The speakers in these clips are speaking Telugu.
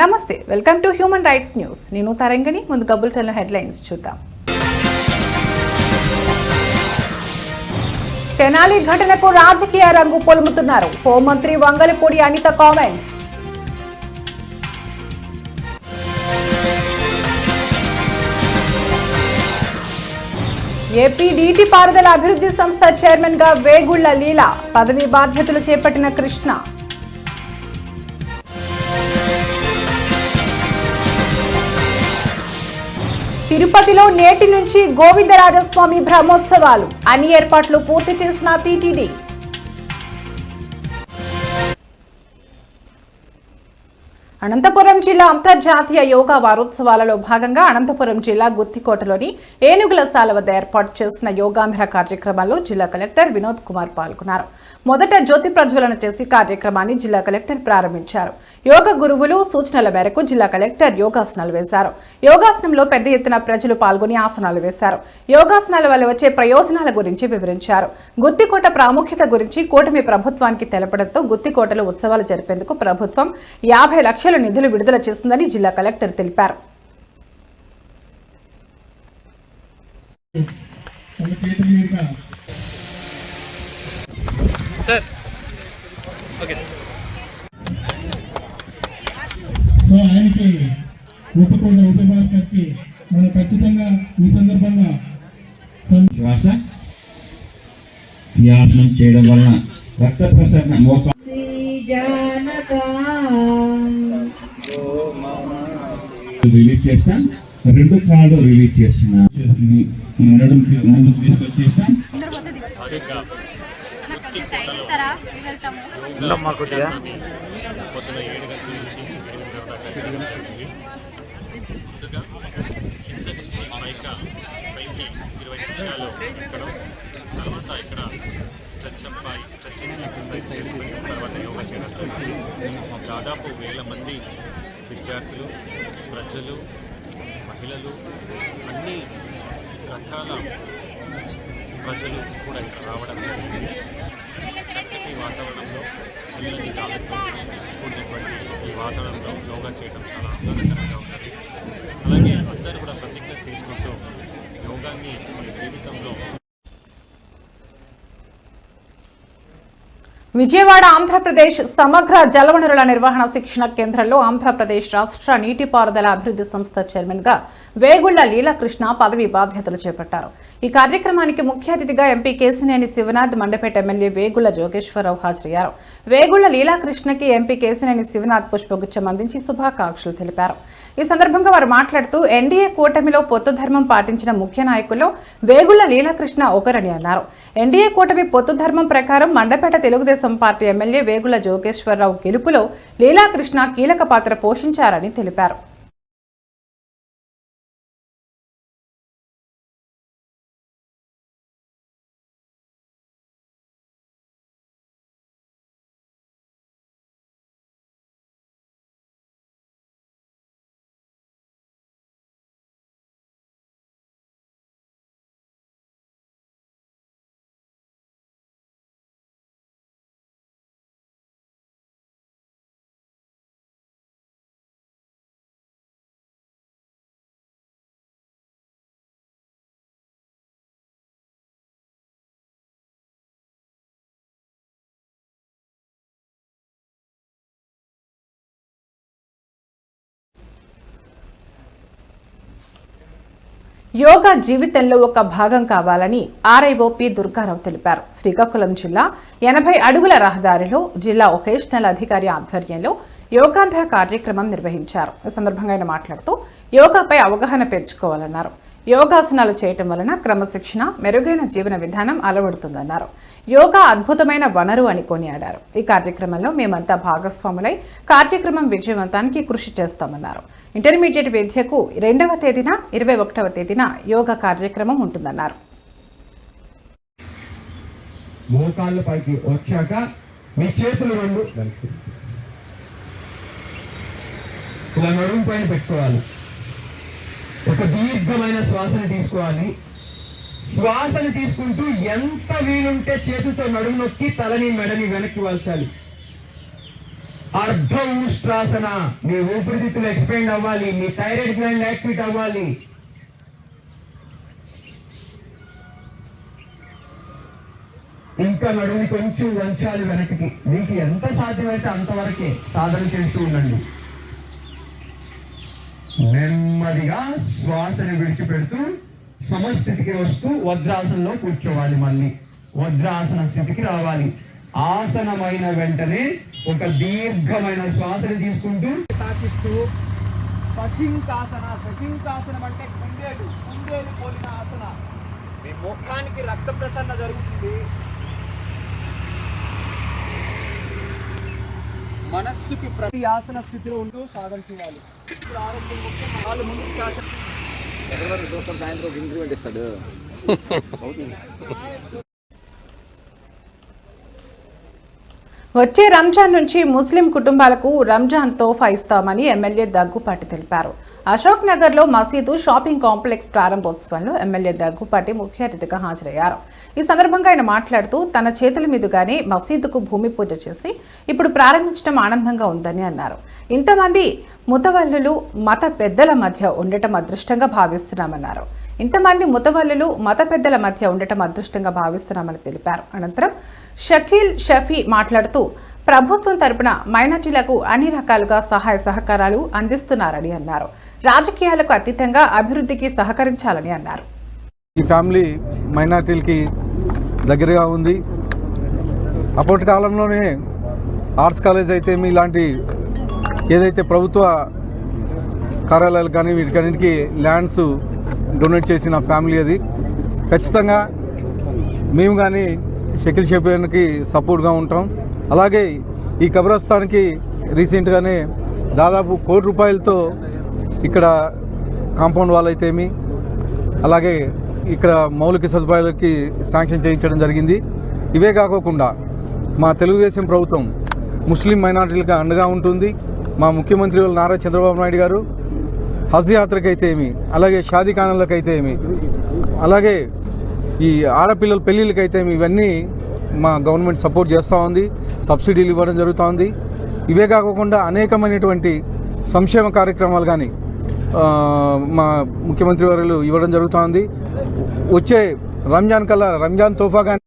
నమస్తే welcome to human rights news. నేను తరంగిణి ముందు గబుల్టన్లో హెడ్లైన్స్ చూద్దాం. తెనాలి ఘటనకు రాజకీయ రంగు పొలుముతున్నారు. హోంమంత్రి వంగలపూడి అనిత కామెంట్స్. ఏపీ నీటిపారుదల అభివృద్ధి సంస్థ చైర్మన్గా వేగుళ్ళ లీల. పదవి బాధ్యతలు చేపట్టిన కృష్ణ. తిరుపతిలో నేటి నుంచి గోవిందరాజస్వామి బ్రహ్మోత్సవాలు. అన్ని ఏర్పాట్లు పూర్తి చేసిన టీటీడీ. అనంతపురం జిల్లా అంతర్జాతీయ యోగా వారోత్సవాలలో భాగంగా అనంతపురం జిల్లా గుత్తికోటలోని ఏనుగుల సాల వద్ద ఏర్పాటు చేసిన యోగాంధ్ర కార్యక్రమాల్లో జిల్లా కలెక్టర్ వినోద్ కుమార్ పాల్గొన్నారు. మొదట జ్యోతి ప్రజ్వలన చేసి కార్యక్రమాన్ని జిల్లా కలెక్టర్ ప్రారంభించారు. యోగ గురువులు సూచనల మేరకు జిల్లా కలెక్టర్ యోగాసనాలు వేశారు. యోగాసనంలో పెద్ద ఎత్తున ప్రజలు పాల్గొని ఆసనాలు వేశారు. యోగాసనాల వల్ల వచ్చే ప్రయోజనాల గురించి వివరించారు. గుత్తికోట ప్రాముఖ్యత గురించి కూటమి ప్రభుత్వానికి తెలపడంతో గుత్తికోటలో ఉత్సవాలు జరిపేందుకు ప్రభుత్వం యాభై లక్షల నిధులు విడుదల చేసిందని జిల్లా కలెక్టర్ తెలిపారు. Sir okay. సో ఆయనకి ఉత్తకుండా ఉత్తభాస్కర్కి మనం ఖచ్చితంగా ఈ సందర్భంగా ఈ ఆసనం చేయడం వలన రక్త ప్రసరణ మోకా రిలీజ్ చేస్తాం. రెండు కాళ్ళు రిలీజ్ చేస్తున్నా. ముందుకు తీసుకొచ్చేస్తాం. పొద్దున ఏడు గంటల నుంచి ఎనిమిది దాకా చేయడం జరిగింది ముందుగా కింద నుంచి పైక పైకి ఇరవై నిమిషాలు ఎక్కడం తర్వాత ఇక్కడ స్ట్రెచ్ అప్ అయి స్ట్రెచింగ్ ఎక్సర్సైజ్ చేసుకుని తర్వాత యోగా చేయడం జరిగింది దాదాపు వేల మంది విద్యార్థులు ప్రజలు మహిళలు అన్ని రకాల ప్రజలు కూడా ఇక్కడ రావడం జరిగింది చక్కటి వాతావరణంలో చల్లని గాలితో కూడినటువంటి ఈ వాతావరణంలో యోగా చేయడం చాలా ఆహ్లాదకరంగా ఉంటుంది. అలాగే అందరూ కూడా ప్రతిజ్ఞ తీసుకుంటూ యోగాన్ని మన జీవితంలో విజయవాడ ఆంధ్రప్రదేశ్ సమగ్ర జలవనరుల నిర్వహణ శిక్షణ కేంద్రంలో ఆంధ్రప్రదేశ్ రాష్ట్ర నీటిపారుదల అభివృద్ధి సంస్థ చైర్మన్గా వేగుళ్ళ లీలాకృష్ణ పదవి బాధ్యతలు చేపట్టారు. ఈ కార్యక్రమానికి ముఖ్య అతిథిగా ఎంపీ కేసినేని శివనాథ్ మండపేట ఎమ్మెల్యే వేగుళ్ళ జోగేశ్వరరావు హాజరయ్యారు. వేగుళ్ళ లీలాకృష్ణకి ఎంపీ కేసినేని శివనాథ్ పుష్పగుచ్చం అందించి శుభాకాంక్షలు తెలిపారు. ఈ సందర్భంగా వారు మాట్లాడుతూ ఎన్డీఏ కూటమిలో పొత్తు ధర్మం పాటించిన ముఖ్య నాయకుల్లో వేగుళ్ళ లీలాకృష్ణ ఒకరని అన్నారు. ఎన్డీఏ కూటమి పొత్తు ధర్మం ప్రకారం మండపేట తెలుగుదేశం పార్టీ ఎమ్మెల్యే వేగుళ్ళ జోగేశ్వరరావు గెలుపులో లీలాకృష్ణ కీలక పాత్ర పోషించారని తెలిపారు. యోగా జీవితంలో ఒక భాగం కావాలని ఆర్ఐఓపి దుర్గారావు తెలిపారు. శ్రీకాకుళం జిల్లా ఎనభై అడుగుల రహదారిలో జిల్లా ఒకేషనల్ అధికారి ఆధ్వర్యంలో యోగాంధ్ర కార్యక్రమం నిర్వహించారు. ఈ సందర్భంగా ఆయన మాట్లాడుతూ యోగాపై అవగాహన పెంచుకోవాలన్నారు. యోగాసనాలు చేయటం వలన క్రమశిక్షణ మెరుగైన జీవన విధానం అలవడుతుందన్నారు. యోగా అద్భుతమైన వనరు అని కొనియాడారు. ఈ కార్యక్రమంలో మేమంతా భాగస్వాములై కార్యక్రమం విజయవంతానికి కృషి చేస్తామన్నారు. ఇంటర్మీడియట్ విద్యకు రెండవ తేదీన ఇరవై ఒకటవ తేదీన యోగా కార్యక్రమం ఉంటుందన్నారు. పైకి వచ్చాక మీ చేతులు రెండు. ఇలా నడుము పైన పెట్టుకోవాలి. ఒక దీర్ఘమైన శ్వాసని తీసుకోవాలి. శ్వాసను తీసుకుంటూ ఎంత వీలుంటే చేతులతో నడుము నొక్కి తలని మెడని వెనక్కి వాల్చాలి. అర్ధ ఊష్ట్రాసన మీ ఊపిరితిత్తులు ఎక్స్పెండ్ అవ్వాలి. మీ థైరాయిడ్ గ్లాండ్ యాక్టివేట్ అవ్వాలి. ఇంకా నడుముని కొంచెం వంచాలి వెనక్కి. మీకు ఎంత సాధ్యమైతే అంతవరకే సాధన చేస్తూ ఉండండి. నెమ్మదిగా శ్వాసను విడిచిపెడుతూ సమస్థితికి వస్తూ వజ్రాసనంలో కూర్చోవాలి మళ్ళీ. వజ్రాసన స్థితికి రావాలి. ఆసనమైన వెంటనే ఒక దీర్ఘమైన శ్వాసని తీసుకుంటూ తాకిస్తూ సశింకాసన సశింకాసనం అంటే కుందేలు కుందేలు పోలిన ఆసన. మీ ముఖానికి రక్త ప్రసరణ జరుగుతుంది. మనస్సుకి ప్రతి ఆసన స్థితిలో ఉంటూ సాధన చేయాలి. ఇప్పుడు ఆరోగ్యం ముఖ్యం వాళ్ళు ముందుకు చాచ వచ్చే రంజాన్ నుంచి ముస్లిం కుటుంబాలకు రంజాన్ తోఫా ఇస్తామని ఎమ్మెల్యే దగ్గుపాటి తెలిపారు. అశోక్ నగర్లో మసీదు షాపింగ్ కాంప్లెక్స్ ప్రారంభోత్సవంలో ఎమ్మెల్యే దగ్గుపాటి ముఖ్య అతిథిగా హాజరయ్యారు. ఈ సందర్భంగా ఆయన మాట్లాడుతూ తన చేతుల మీదుగానే మసీదుకు భూమి పూజ చేసి ఇప్పుడు ప్రారంభించడం ఆనందంగా ఉందని అన్నారు. ఇంతమంది ముతవల్లులు మత పెద్దల మధ్య ఉండటం అదృష్టంగా భావిస్తున్నామన్నారు. ఇంతమంది ముతవల్లులు మత పెద్దల మధ్య ఉండటం అదృష్టంగా భావిస్తున్నామని తెలిపారు. అనంతరం షకీల్ షఫీ మాట్లాడుతూ ప్రభుత్వం తరపున మైనార్టీలకు అన్ని రకాలుగా సహాయ సహకారాలు అందిస్తున్నారని అన్నారు. రాజకీయాలకు అతీతంగా అభివృద్ధికి సహకరించాలని అన్నారు. ఈ ఫ్యామిలీ మైనార్టీలకి దగ్గరగా ఉంది. అప్పటి కాలంలోనే ఆర్ట్స్ కాలేజ్ అయితే మీ ఇలాంటి ఏదైతే ప్రభుత్వ కార్యాలయాలు కానీ వీటికన్నిటికీ ల్యాండ్స్ డొనేట్ చేసిన ఫ్యామిలీ అది. ఖచ్చితంగా మేము కానీ షకిల్ షెఫియన్కి సపోర్ట్గా ఉంటాం. అలాగే ఈ కబ్రస్థాన్కి రీసెంట్గానే దాదాపు కోటి రూపాయలతో ఇక్కడ కాంపౌండ్ వాల్ అయితేమి అలాగే ఇక్కడ మౌలిక సదుపాయాలకి శాంక్షన్ చేయించడం జరిగింది. ఇవే కాకోకుండా మా తెలుగుదేశం ప్రభుత్వం ముస్లిం మైనార్టీలకు అండగా ఉంటుంది. మా ముఖ్యమంత్రి వాళ్ళు నారా చంద్రబాబు నాయుడు గారు హజ్ యాత్రకైతే ఏమి అలాగే షాదీ ఖానాలకైతే ఏమి అలాగే ఈ ఆడపిల్లల పెళ్ళిళ్ళకైతే ఇవన్నీ మా గవర్నమెంట్ సపోర్ట్ చేస్తూ ఉంది సబ్సిడీలు ఇవ్వడం జరుగుతూ ఉంది ఇవే కాకుండా అనేకమైనటువంటి సంక్షేమ కార్యక్రమాలు కానీ మా ముఖ్యమంత్రి వారు ఇవ్వడం జరుగుతోంది. వచ్చే రంజాన్ కల్లా రంజాన్ తోఫా కానీ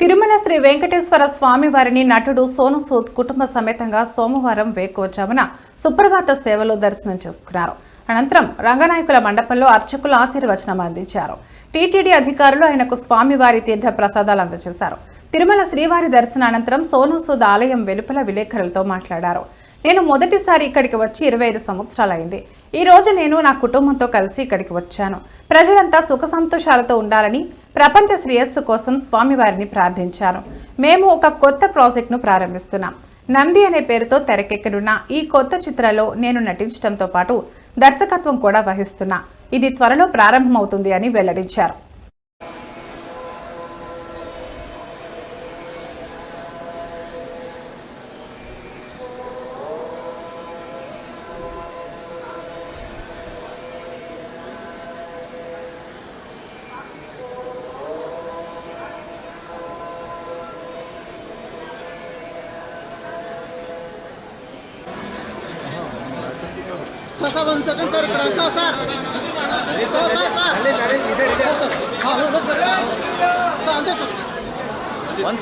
తిరుమల శ్రీ వెంకటేశ్వర స్వామి వారిని నటుడు సోను సూద్ కుటుంబ సమేతంగా సోమవారం వేకోజామున సుప్రభాత సేవలో దర్శనం చేసుకున్నారు. అనంతరం రంగనాయకుల మండపంలో అర్చకులు ఆశీర్వచనం అందించారు. టీటీడీ అధికారులు ఆయనకు స్వామివారి తీర్థ ప్రసాదాలు అందజేశారు. తిరుమల శ్రీవారి దర్శన అనంతరం సూద్ ఆలయం వెలుపల విలేకరులతో మాట్లాడారు. నేను మొదటిసారి ఇక్కడికి వచ్చి ఇరవై ఐదు సంవత్సరాలైంది. ఈ రోజు నేను నా కుటుంబంతో కలిసి ఇక్కడికి వచ్చాను. ప్రజలంతా సుఖ సంతోషాలతో ఉండాలని ప్రపంచ శ్రేయస్సు కోసం స్వామివారిని ప్రార్థించాను. మేము ఒక కొత్త ప్రాజెక్టును ప్రారంభిస్తున్నాం. నంది అనే పేరుతో తెరకెక్కనున్న ఈ కొత్త చిత్రంలో నేను నటించడంతో పాటు దర్శకత్వం కూడా వహిస్తున్నా. ఇది త్వరలో ప్రారంభమవుతుంది అని వెల్లడించారు.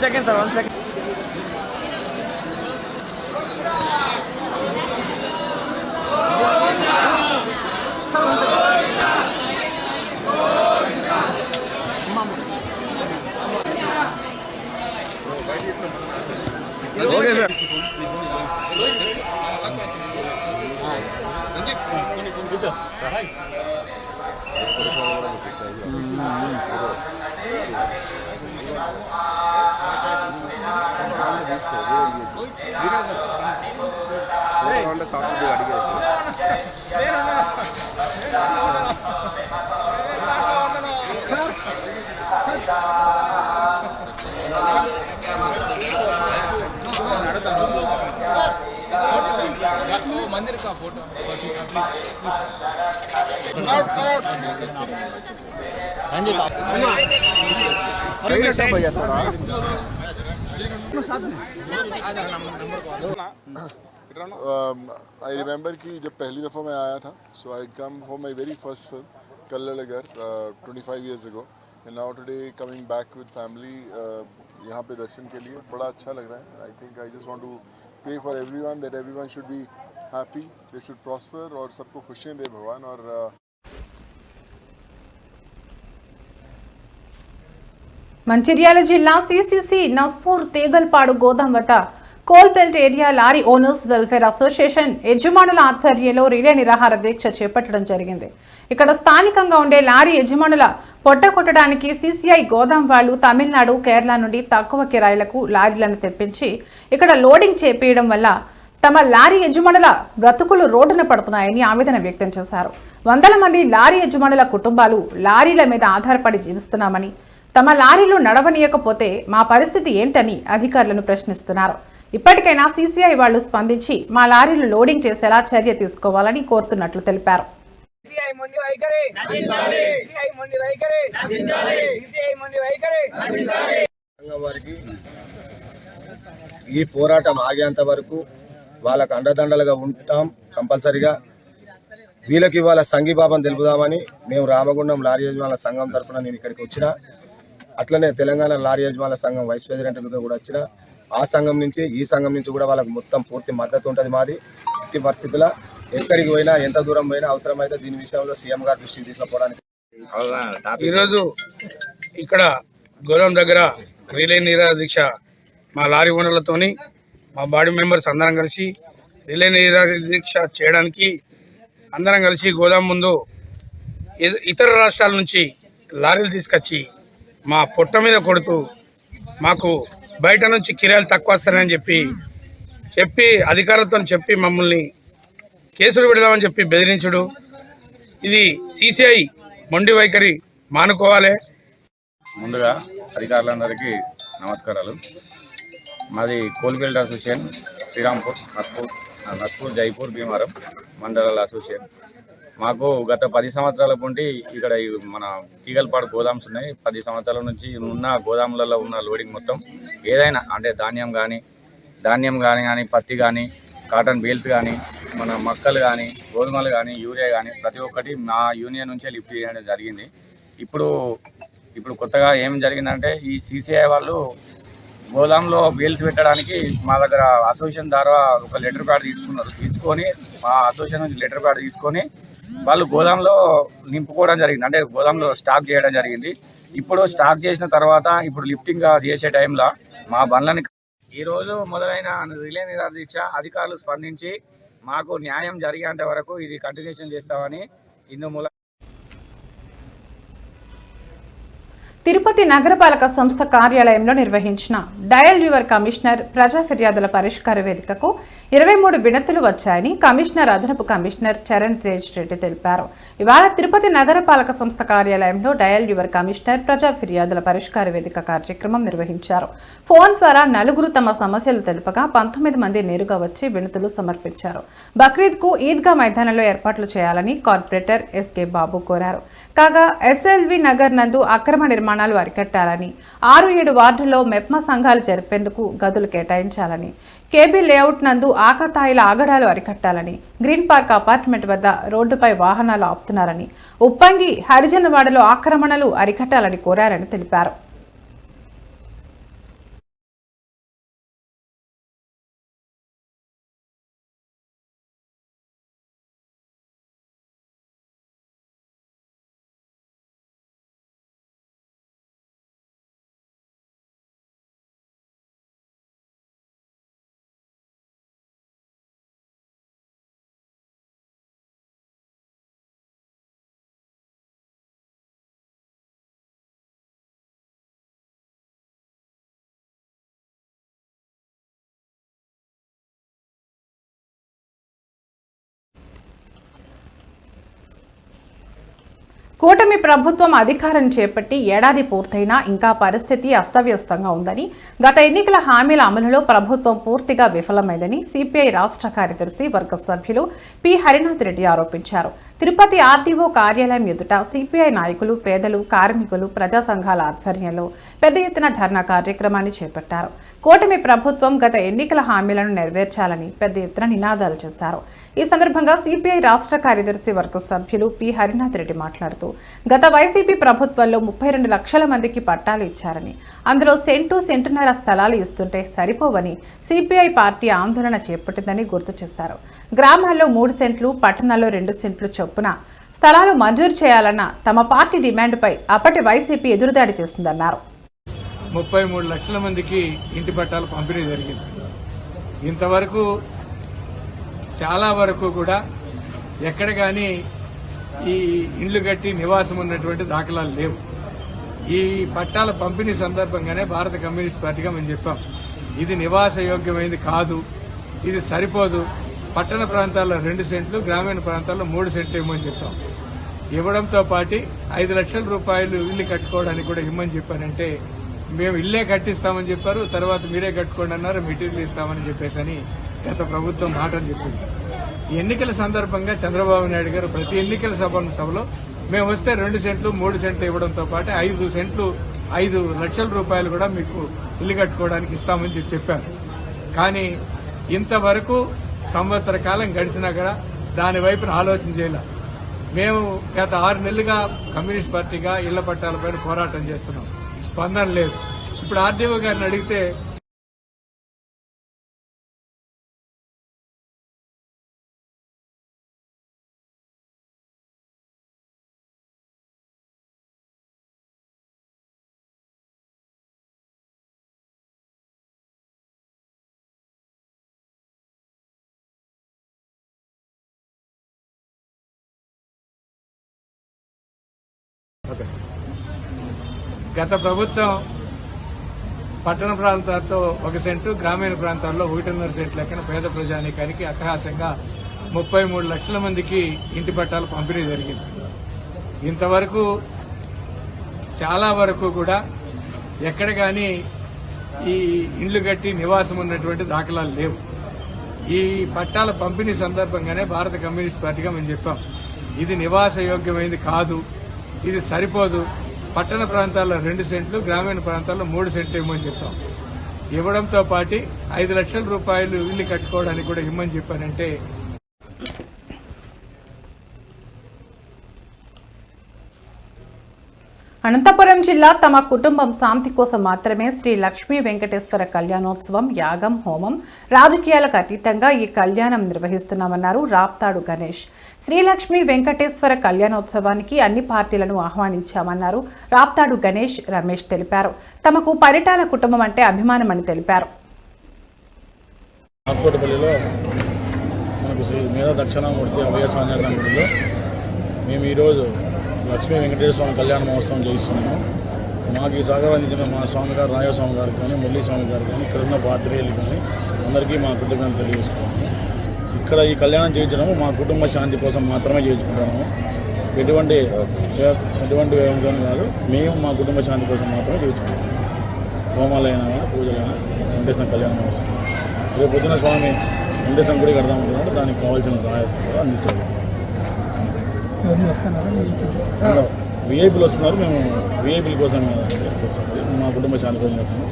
second, sir. One second. Hai. சாப்பிட்டு அடிக்கிறது மந்திருக்கா photo Ranjith I remember um, कि जब पहली दफ़ा मैं आया था so I come for my very first film कल twenty five years ago and now today coming back with family यहाँ पे दर्शन के लिए, बड़ा अच्छा लग रहा है। I think I just want to pray for everyone that everyone should be happy they should prosper और सबको खुशियाँ दे भगवान और uh, మంచిర్యాల జిల్లా సిసిసి నస్పూర్ తీగల్పాడు గోదాం వద్ద coal belt area lorry owners welfare association యజమానుల ఆధ్వర్యంలో రిలే నిరాహార దీక్ష చేపట్టడం జరిగింది. ఇక్కడ స్థానికంగా ఉండే లారీ యజమానుల పొట్ట కొట్టడానికి సీసీఐ గోదాం వాళ్ళు తమిళనాడు కేరళ నుండి తక్కువ కిరాయిలకు లారీలను తెప్పించి ఇక్కడ లోడింగ్ చేపేయడం వల్ల తమ లారీ యజమానుల బ్రతుకులు రోడ్డున పడుతున్నాయని ఆవేదన వ్యక్తం చేశారు. వందల మంది లారీ యజమానుల కుటుంబాలు లారీల మీద ఆధారపడి జీవిస్తున్నామని తమ లారీలు నడవనీయకపోతే మా పరిస్థితి ఏంటని అధికారులను ప్రశ్నిస్తున్నారు. ఇప్పటికైనా సీసీఐ వాళ్ళు స్పందించి మా లారీలు లోడింగ్ చేసేలా చర్య తీసుకోవాలని కోరుతున్నట్లు తెలిపారు. ఈ పోరాటం ఆగేంత వరకు వాళ్ళకు అండదండలుగా ఉంటాం కంపల్సరిగా. వీళ్ళకి వాళ్ళ సంఘీభావం తెలుపుదామని మేము రామగుండం లారీ యజమానుల సంఘం తరఫున నేను ఇక్కడికి వచ్చిన. అట్లనే తెలంగాణ లారీ యజమానుల సంఘం వైస్ ప్రెసిడెంట్గా కూడా వచ్చిన ఆ సంఘం నుంచి ఈ సంఘం నుంచి కూడా వాళ్ళకి మొత్తం పూర్తి మద్దతు ఉంటుంది మాది. ఎట్టి పరిస్థితుల్లో ఎక్కడికి పోయినా ఎంత దూరం పోయినా అవసరమైతే దీని విషయంలో సీఎం గారి దృష్టికి తీసుకుపోవడానికి ఈరోజు ఇక్కడ గోదాం దగ్గర రిలే నిరాహార దీక్ష మా లారీ ఓనర్లతోని మా బాడీ మెంబర్స్ అందరం కలిసి రిలే నిరాహార దీక్ష చేయడానికి అందరం కలిసి గోదాం ముందు ఇతర రాష్ట్రాల నుంచి లారీలు తీసుకొచ్చి మా పొట్ట మీద కొడుతూ మాకు బయట నుంచి కిరాయిలు తక్కువ వస్తారని చెప్పి చెప్పి అధికారులతో చెప్పి మమ్మల్ని కేసులు పెడదామని చెప్పి బెదిరించుడు. ఇది సిసిఐ మొండి వైఖరి మానుకోవాలి. ముందుగా అధికారులందరికీ నమస్కారాలు. మాది coal belt association Srirampur Naspur Naspur Jaipur Bhimaram మండలాల అసోసియేషన్. మాకు గత పది సంవత్సరాల నుండి ఇక్కడ ఈ మన తీగలపాడు గోదామ్స్ ఉన్నాయి. పది సంవత్సరాల నుంచి ఉన్న గోదాములలో ఉన్న లోడింగ్ మొత్తం ఏదైనా అంటే ధాన్యం కానీ ధాన్యం కానీ కానీ పత్తి కానీ కాటన్ బీల్స్ కానీ మన మక్కలు కానీ గోధుమలు కానీ యూరియా కానీ ప్రతి ఒక్కటి మా యూనియన్ నుంచే లిఫ్ట్ చేయడం జరిగింది. ఇప్పుడు ఇప్పుడు కొత్తగా ఏం జరిగిందంటే ఈ సీసీఐ వాళ్ళు గోదాంలో బీల్స్ పెట్టడానికి మా దగ్గర అసోసియేషన్ ద్వారా ఒక లెటర్ ప్యాడ్ తీసుకున్నారు. తీసుకొని మా అసోసియేషన్ నుంచి లెటర్ ప్యాడ్ తీసుకొని వాళ్ళు గోదాంలో నింపుకోవడం జరిగింది. అంటే గోదాంలో స్టాక్ చేయడం జరిగింది. ఇప్పుడు స్టాక్ చేసిన తర్వాత ఇప్పుడు లిఫ్టింగ్ చేసే టైంలో మా బండ్లని ఈ రోజు మొదలైన రిలే నిరాదీక్ష అధికారులు స్పందించి మాకు న్యాయం జరిగేంత వరకు ఇది కంటిన్యూషన్ చేస్తామని ఇందు మూల తిరుపతి నగరపాలక సంస్థ కార్యాలయంలో నిర్వహించిన డయల్ యువర్ కమిషనర్ ప్రజా ఫిర్యాదుల పరిష్కార వేదికకు ఇరవై మూడు వినతులు వచ్చాయని కమిషనర్ అదనపు కమిషనర్ చరణ్ తేజ్ రెడ్డి తెలిపారు. ఇవాళ తిరుపతి నగరపాలక సంస్థ కార్యాలయంలో డయల్ యువర్ కమిషనర్ ప్రజా ఫిర్యాదుల పరిష్కార వేదిక కార్యక్రమం నిర్వహించారు. ఫోన్ ద్వారా నలుగురు తమ సమస్యలు తెలుపగా పంతొమ్మిది మంది నేరుగా వచ్చి వినతులు సమర్పించారు. బక్రీద్కు ఈద్గా మైదానంలో ఏర్పాట్లు చేయాలని కార్పొరేటర్ ఎస్కే బాబు కోరారు. కాగా ఎస్ఎల్వి నగర్ నందు అక్రమ నిర్మాణాలు అరికట్టాలని ఆరు ఏడు వార్డుల్లో మెప్మా సంఘాలు జరిపేందుకు గదులు కేటాయించాలని కేబీ లేఅవుట్ నందు ఆకతాయిల ఆగడాలు అరికట్టాలని గ్రీన్ పార్క్ అపార్ట్మెంట్ వద్ద రోడ్డుపై వాహనాలు ఆపుతున్నారని ఉప్పంగి హరిజనవాడలో ఆక్రమణలు అరికట్టాలని కోరారని తెలిపారు. కూటమి ప్రభుత్వం అధికారం చేపట్టి ఏడాది పూర్తయినా ఇంకా పరిస్థితి అస్తవ్యస్తంగా ఉందని గత ఎన్నికల హామీల అమలులో ప్రభుత్వం పూర్తిగా విఫలమైందని సిపిఐ రాష్ట్ర కార్యదర్శి వర్గ సభ్యులు పి. హరినాథ్ రెడ్డి ఆరోపించారు. తిరుపతి ఆర్టీఓ కార్యాలయం ఎదుట సిపిఐ నాయకులు పేదలు కార్మికులు ప్రజా సంఘాల ఆధ్వర్యంలో పెద్ద ఎత్తున ధర్నా కార్యక్రమాన్ని చేపట్టారు. కూటమి ప్రభుత్వం గత ఎన్నికల హామీలను నెరవేర్చాలని పెద్ద ఎత్తున నినాదాలు చేశారు. ఈ సందర్భంగా సిపిఐ రాష్ట్ర కార్యదర్శి వర్గ సభ్యులు పి. హరినాథ్ రెడ్డి మాట్లాడుతూ గత వైసీపీ ప్రభుత్వంలో ముప్పై రెండు లక్షల మందికి పట్టాలు ఇచ్చారని అందులో సెంటు సెంటున్నర స్థలాలు ఇస్తుంటే సరిపోవని సిపిఐ పార్టీ ఆందోళన చేపట్టిందని గుర్తు చేశారు. గ్రామాల్లో మూడు సెంట్లు పట్టణాల్లో రెండు సెంట్లు చొప్పున స్థలాలు మంజూరు చేయాలన్న తమ పార్టీ డిమాండ్పై అప్పటి వైసీపీ ఎదురుదాడి చేస్తుందన్నారు. ముప్పై మూడు లక్షల మందికి ఇంటి పట్టాలు పంపిణీ జరిగింది. ఇంతవరకు చాలా వరకు కూడా ఎక్కడ కానీ ఈ ఇండ్లు కట్టి నివాసం ఉన్నటువంటి దాఖలాలు లేవు. ఈ పట్టాల పంపిణీ సందర్భంగానే భారత కమ్యూనిస్ట్ పార్టీగా మేము చెప్పాం. ఇది నివాస యోగ్యమైనది కాదు ఇది సరిపోదు. పట్టణ ప్రాంతాల్లో రెండు సెంట్లు గ్రామీణ ప్రాంతాల్లో మూడు సెంట్లు ఇవ్వమని చెప్పాం. ఇవ్వడంతో పాటు ఐదు లక్షల రూపాయలు ఇల్లు కట్టుకోవడానికి కూడా ఇమ్మని చెప్పానంటే మేము ఇల్లే కట్టిస్తామని చెప్పారు తర్వాత మీరే కట్టుకోండి అన్నారు మెటీరియల్ ఇస్తామని చెప్పేసి అని గత ప్రభుత్వం మాటలు చెప్పింది. ఎన్నికల సందర్భంగా చంద్రబాబు నాయుడు గారు ప్రతి ఎన్నికల సభ సభలో మేము వస్తే రెండు సెంట్లు మూడు సెంట్లు ఇవ్వడంతో పాటు ఐదు సెంట్లు ఐదు లక్షల రూపాయలు కూడా మీకు ఇల్లు కట్టుకోవడానికి ఇస్తామని చెప్పి చెప్పారు. కానీ ఇంతవరకు సంవత్సర కాలం గడిచినా కూడా దాని వైపున ఆలోచన చేయాల. మేము గత ఆరు నెలలుగా కమ్యూనిస్ట్ పార్టీగా ఇళ్ళ పట్టాలపైన పోరాటం చేస్తున్నాం. స్పందన లేదు. ఇప్పుడు ఆర్డీఓ గారిని అడిగితే గత ప్రభుత్వం పట్టణ ప్రాంతాలతో ఒక సెంటు గ్రామీణ ప్రాంతాల్లో ఒకటిన్నర సెంటు లెక్కన పేద ప్రజానీకానికి అట్టహాసంగా ముప్పై మూడు లక్షల మందికి ఇంటి పట్టాలు పంపిణీ జరిగింది. ఇంతవరకు చాలా వరకు కూడా ఎక్కడ కానీ ఈ ఇండ్లు కట్టి నివాసం ఉన్నటువంటి దాఖలాలు లేవు. ఈ పట్టాల పంపిణీ సందర్భంగానే భారత కమ్యూనిస్ట్ పార్టీగా మేము చెప్పాం. ఇది నివాస యోగ్యమైనది కాదు ఇది సరిపోదు పట్టణ ప్రాంతాల్లో రెండు సెంట్లు గ్రామీణ ప్రాంతాల్లో మూడు సెంట్లు ఇవ్వమని చెప్పాం. ఇవ్వడంతో పాటు ఐదు లక్షల రూపాయలు ఇల్లు కట్టుకోవడానికి కూడా ఇమ్మని చెప్పానంటే అనంతపురం జిల్లా తమ కుటుంబం శాంతి కోసం మాత్రమే శ్రీ లక్ష్మీ వెంకటేశ్వర కళ్యాణోత్సవం యాగం హోమం రాజకీయాలకు అతీతంగా ఈ కళ్యాణం నిర్వహిస్తున్నామన్నారు రాప్తాడు గణేష్. శ్రీ లక్ష్మీ వెంకటేశ్వర కళ్యాణోత్సవానికి అన్ని పార్టీలను ఆహ్వానించామన్నారు రాప్తాడు గణేష్ రమేష్ తెలిపారు. తమకు పరిటాల కుటుంబం అంటే అభిమానమని తెలిపారు. మనకు శ్రీ మేధా దక్షిణామూర్తి అభయ సన్యాసం మేము ఈరోజు లక్ష్మీ వెంకటేశ్వర స్వామి కళ్యాణ మహోత్సవం చేయిస్తున్నాము. మాకు ఈ సహకారం అందించిన మా స్వామి గారు రాజస్వామి గారు కానీ మురళీ స్వామి గారు కానీ ఇక్కడ ఉన్న పాత్రేయులు కానీ అందరికీ మా కృతజ్ఞతలు తెలియజేసుకున్నాము ఇక్కడ ఈ కళ్యాణం చేయించడము మా కుటుంబ శాంతి కోసం మాత్రమే చేయించుకుంటున్నాము. ఎటువంటి ఎటువంటి వ్యవహారం కాదు. మేము మా కుటుంబ శాంతి కోసం మాత్రమే చేయించుకుంటాము హోమాలైనా పూజలైనా వెంకటేశ్వర కళ్యాణ మహోత్సవం. రేపు పొద్దున స్వామి వెంకటేశ్వర గుడి కడదామనుకున్నాడు దానికి కావాల్సిన సహాయ కూడా అందించాలి విఐపీలు వస్తున్నారు? మేము విఐపీల కోసం. మా కుటుంబ శాంతి కోసం చేస్తున్నాం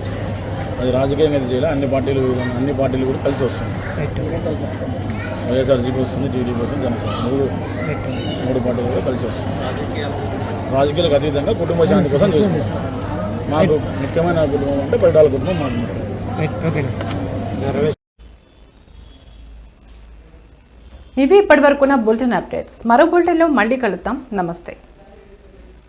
అది రాజకీయంగా అయితే చేయాలి. అన్ని పార్టీలు అన్ని పార్టీలు కూడా కలిసి వస్తుంది వైఎస్ఆర్సీపీ వస్తుంది టీడీపీ వస్తుంది జనసేన మూడు మూడు పార్టీలు కూడా కలిసి వస్తుంది రాజకీయాలకు అతీతంగా కుటుంబ శాంతి కోసం చేసుకుంటాం మాకు ముఖ్యమైన కుటుంబం అంటే పరిటాల కుటుంబం మాకు ముఖ్యం. ఇవి ఇప్పటివరకున్న బులెటిన్ అప్డేట్స్. మరో బులెటిన్లో మళ్ళీ కలుద్దాం. నమస్తే.